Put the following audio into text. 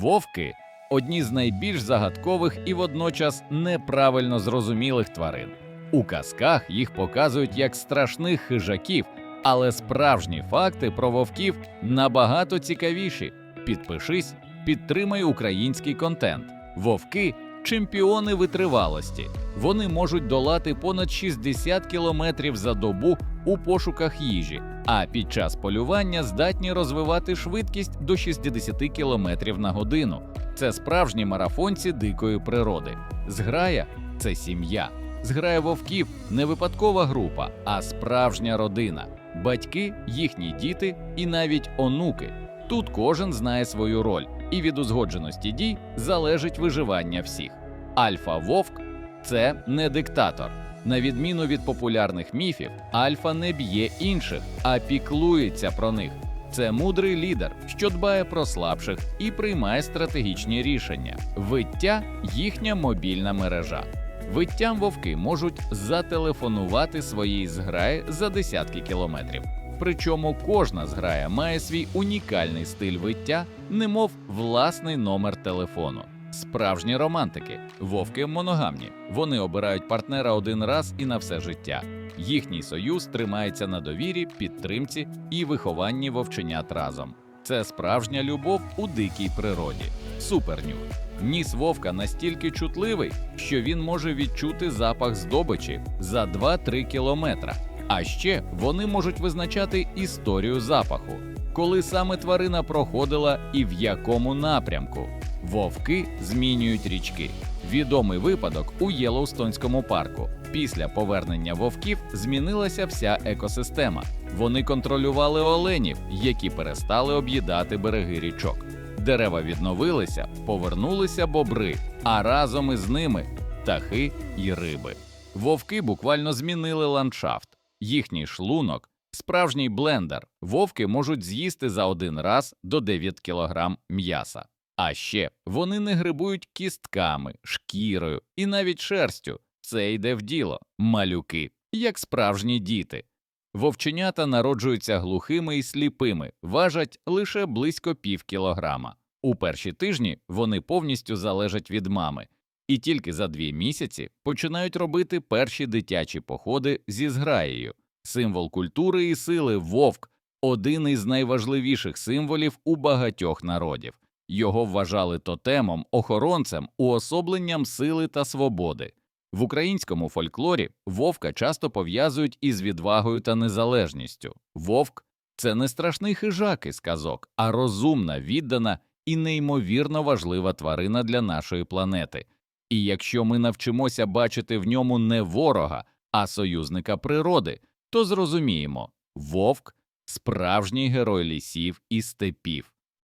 Вовки одні з найбільш загадкових і водночас неправильно зрозумілих тварин. У казках їх показують як страшних хижаків, але справжні факти про вовків набагато цікавіші. Підпишись, підтримай український контент. Вовки чемпіони витривалості. Вони можуть долати понад 60 кілометрів за добу у пошуках їжі, а під час полювання здатні розвивати швидкість до 60 кілометрів на годину. Це справжні марафонці дикої природи. Зграя це сім'я. Зграя вовків не випадкова група, а справжня родина. Батьки, їхні діти і навіть онуки. Тут кожен знає свою роль, і від узгодженості дій залежить виживання всіх. Альфа вовк це не диктатор. На відміну від популярних міфів, альфа не б'є інших, а піклується про них. Це мудрий лідер, що дбає про слабших і приймає стратегічні рішення. Виття їхня мобільна мережа. Виттям вовки можуть зателефонувати своїй зграї за десятки кілометрів. Причому кожна зграя має свій унікальний стиль виття, немов власний номер телефону. Справжні романтики, вовки моногамні. Вони обирають партнера один раз і на все життя. Їхній союз тримається на довірі, підтримці і вихованні вовченят разом. Це справжня любов у дикій природі. Супернюх. Ніс вовка настільки чутливий, що він може відчути запах здобичі за 2-3 кілометра. А ще вони можуть визначати історію запаху, коли саме тварина проходила і в якому напрямку. Вовки змінюють річки. Відомий випадок у Єлоустонському парку. Після повернення вовків змінилася вся екосистема. Вони контролювали оленів, які перестали об'їдати береги річок. Дерева відновилися, повернулися бобри, а разом із ними птахи і риби. Вовки буквально змінили ландшафт. Їхній шлунок справжній блендер. Вовки можуть з'їсти за один раз до 9 кг м'яса. А ще вони не грибують кістками, шкірою і навіть шерстю. Це йде в діло. Малюки, як справжні діти. Вовченята народжуються глухими і сліпими, важать лише близько пів кілограма. У перші тижні вони повністю залежать від мами, і тільки за дві місяці починають робити перші дитячі походи зі зграєю. Символ культури і сили вовк один із найважливіших символів у багатьох народів. Його вважали тотемом, охоронцем, уособленням сили та свободи. В українському фольклорі вовка часто пов'язують із відвагою та незалежністю. Вовк це не страшний хижак із казок, а розумна, віддана і неймовірно важлива тварина для нашої планети. І якщо ми навчимося бачити в ньому не ворога, а союзника природи, то зрозуміємо вовк справжній герой лісів і степів.